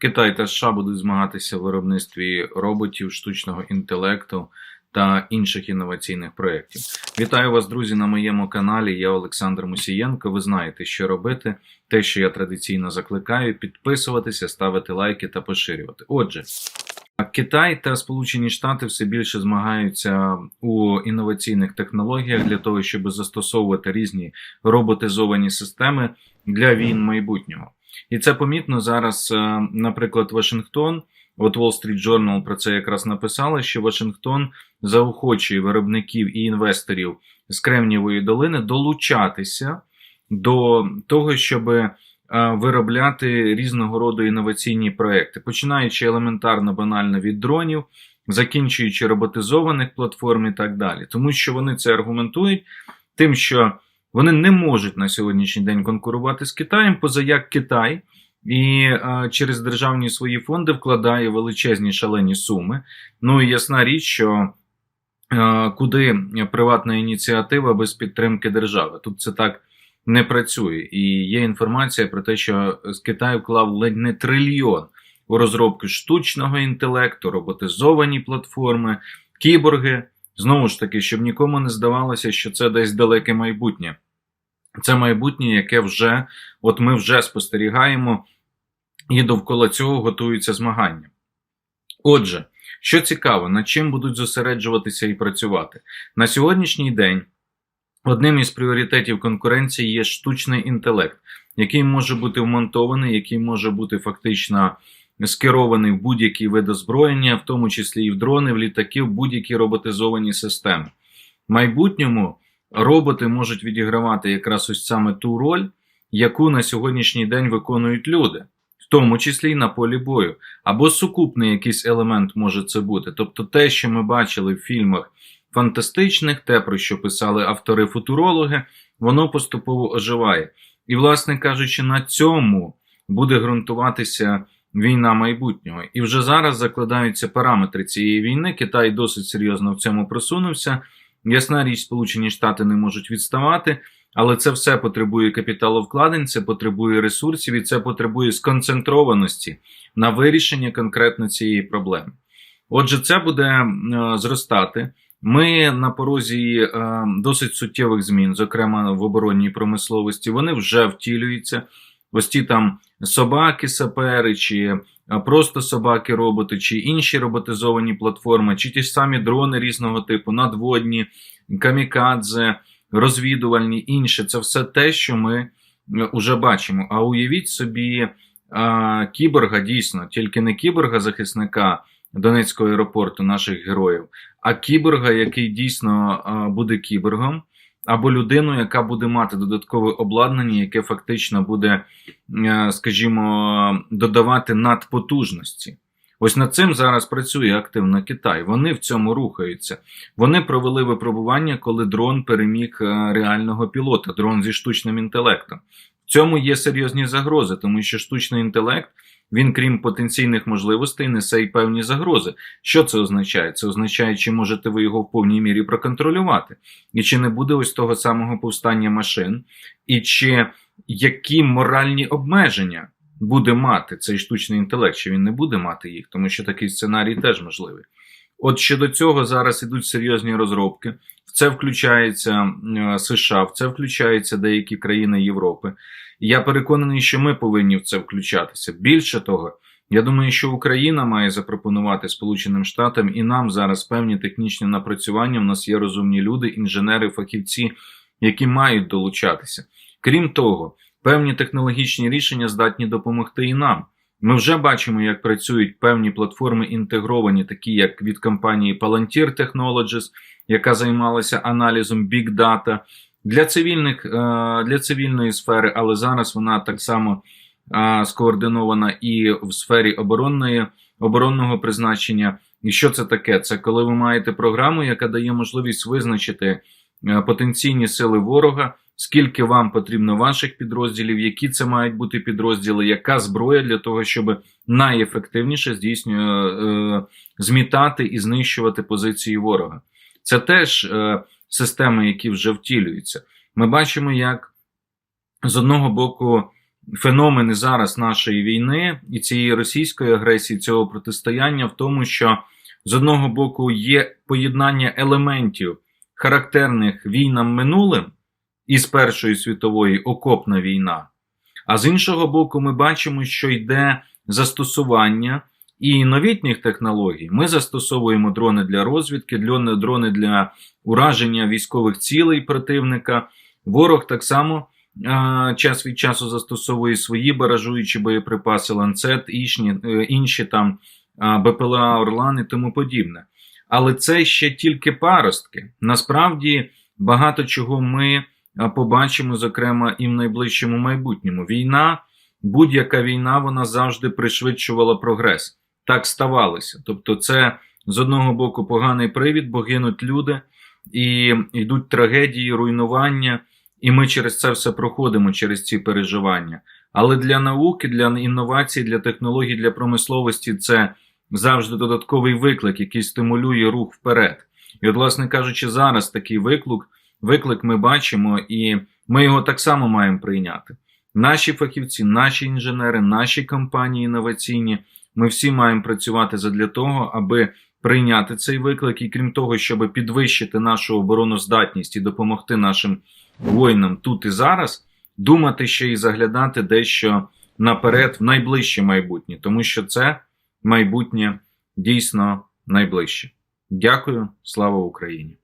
Китай та США будуть змагатися в виробництві роботів, штучного інтелекту та інших інноваційних проєктів. Вітаю вас, друзі, на моєму каналі. Я Олександр Мусієнко. Ви знаєте, що робити. Те, що я традиційно закликаю, підписуватися, ставити лайки та поширювати. Отже. Китай та Сполучені Штати все більше змагаються у інноваційних технологіях для того, щоб застосовувати різні роботизовані системи для війн майбутнього. І це помітно зараз, е, наприклад, Вашингтон. От Wall Street Journal про це якраз написали, що Вашингтон заохочує виробників і інвесторів з Кремнієвої долини долучатися до того, щоб е, виробляти різного роду інноваційні проекти, починаючи елементарно банально від дронів, закінчуючи роботизованих платформ і так далі, тому що вони це аргументують тим, що вони не можуть на сьогоднішній день конкурувати з Китаєм, поза як Китай. І а, через державні свої фонди вкладає величезні шалені суми. Ну і ясна річ, що а, куди приватна ініціатива без підтримки держави? Тут це так не працює. І є інформація про те, що Китаю вклав ледь не трильйон у розробку штучного інтелекту, роботизовані платформи, кіборги. Знову ж таки, щоб нікому не здавалося, що це десь далеке майбутнє. Це майбутнє, яке вже, от ми вже спостерігаємо, і довкола цього готуються змагання. Отже, що цікаво, над чим будуть зосереджуватися і працювати на сьогоднішній день. Одним із пріоритетів конкуренції є штучний інтелект, який може бути вмонтований, який може бути фактично скерований в будь-які види озброєння, в тому числі і в дрони, в літаки, в будь-які роботизовані системи. В майбутньому роботи можуть відігравати якраз ось саме ту роль, яку на сьогоднішній день виконують люди, в тому числі й на полі бою, або сукупний якийсь елемент може це бути. Тобто те, що ми бачили в фільмах фантастичних, те, про що писали автори-футурологи, воно поступово оживає. І, власне кажучи, на цьому буде ґрунтуватися війна майбутнього. І вже зараз закладаються параметри цієї війни. Китай досить серйозно в цьому просунувся. Ясна річ, Сполучені Штати не можуть відставати, але це все потребує капіталовкладень, це потребує ресурсів і це потребує сконцентрованості на вирішення конкретно цієї проблеми. Отже, це буде е, зростати. Ми на порозі е, досить суттєвих змін, зокрема в оборонній промисловості, вони вже втілюються. Ось ті там собаки-сапери, чи е, просто собаки-роботи, чи інші роботизовані платформи, чи ті ж самі дрони різного типу, надводні, камікадзе, розвідувальні, інше це все те, що ми вже бачимо. А уявіть собі а, кіборга дійсно, тільки не кіборга-захисника Донецького аеропорту наших героїв, а кіборга, який дійсно а, буде кіборгом або людину, яка буде мати додаткове обладнання, яке фактично буде, е, скажімо, додавати надпотужності. Ось над цим зараз працює активно Китай. Вони в цьому рухаються. Вони провели випробування, коли дрон переміг е, реального пілота, дрон зі штучним інтелектом. В цьому є серйозні загрози, тому що штучний інтелект. Він, крім потенційних можливостей, несе й певні загрози. Що це означає? Це означає, чи можете ви його в повній мірі проконтролювати, і чи не буде ось того самого повстання машин, і чи які моральні обмеження буде мати цей штучний інтелект, чи він не буде мати їх, тому що такий сценарій теж можливий. От щодо цього зараз ідуть серйозні розробки. В це включається США, в це включаються деякі країни Європи. Я переконаний, що ми повинні в це включатися. Більше того, я думаю, що Україна має запропонувати Сполученим Штатам і нам зараз певні технічні напрацювання. У нас є розумні люди, інженери, фахівці, які мають долучатися. Крім того, певні технологічні рішення здатні допомогти і нам. Ми вже бачимо, як працюють певні платформи інтегровані, такі як від компанії Palantir Technologies, яка займалася аналізом Big Data, для цивільних е, для цивільної сфери, але зараз вона так само е, скоординована і в сфері оборонної оборонного призначення. І що це таке? Це коли ви маєте програму, яка дає можливість визначити е, потенційні сили ворога, скільки вам потрібно ваших підрозділів, які це мають бути підрозділи, яка зброя для того, щоб найефективніше здійснює змітати і знищувати позиції ворога. Це теж системи, які вже втілюються. Ми бачимо, як з одного боку феномени зараз нашої війни і цієї російської агресії, цього протистояння в тому, що з одного боку є поєднання елементів, характерних війнам минулим із Першої світової окопна війна. А з іншого боку, ми бачимо, що йде застосування і новітніх технологій. Ми застосовуємо дрони для розвідки, дрони для ураження військових цілей противника. Ворог так само а, час від часу застосовує свої баражуючі боєприпаси, ланцет, інші, е, інші там а, БПЛА, Орлан і тому подібне. Але це ще тільки паростки. Насправді багато чого ми побачимо, зокрема, і в найближчому майбутньому. Війна, будь-яка війна, вона завжди пришвидшувала прогрес. Так ставалося. Тобто, це з одного боку поганий привід, бо гинуть люди, і йдуть трагедії, руйнування, і ми через це все проходимо, через ці переживання. Але для науки, для інновацій, для технологій, для промисловості це завжди додатковий виклик, який стимулює рух вперед. І, от, власне кажучи, зараз такий виклик, виклик ми бачимо, і ми його так само маємо прийняти. Наші фахівці, наші інженери, наші компанії інноваційні, ми всі маємо працювати задля того, аби прийняти цей виклик, і крім того, щоб підвищити нашу обороноздатність і допомогти нашим воїнам тут і зараз, думати ще і заглядати дещо наперед в найближче майбутнє, тому що це майбутнє дійсно найближче. Дякую, слава Україні!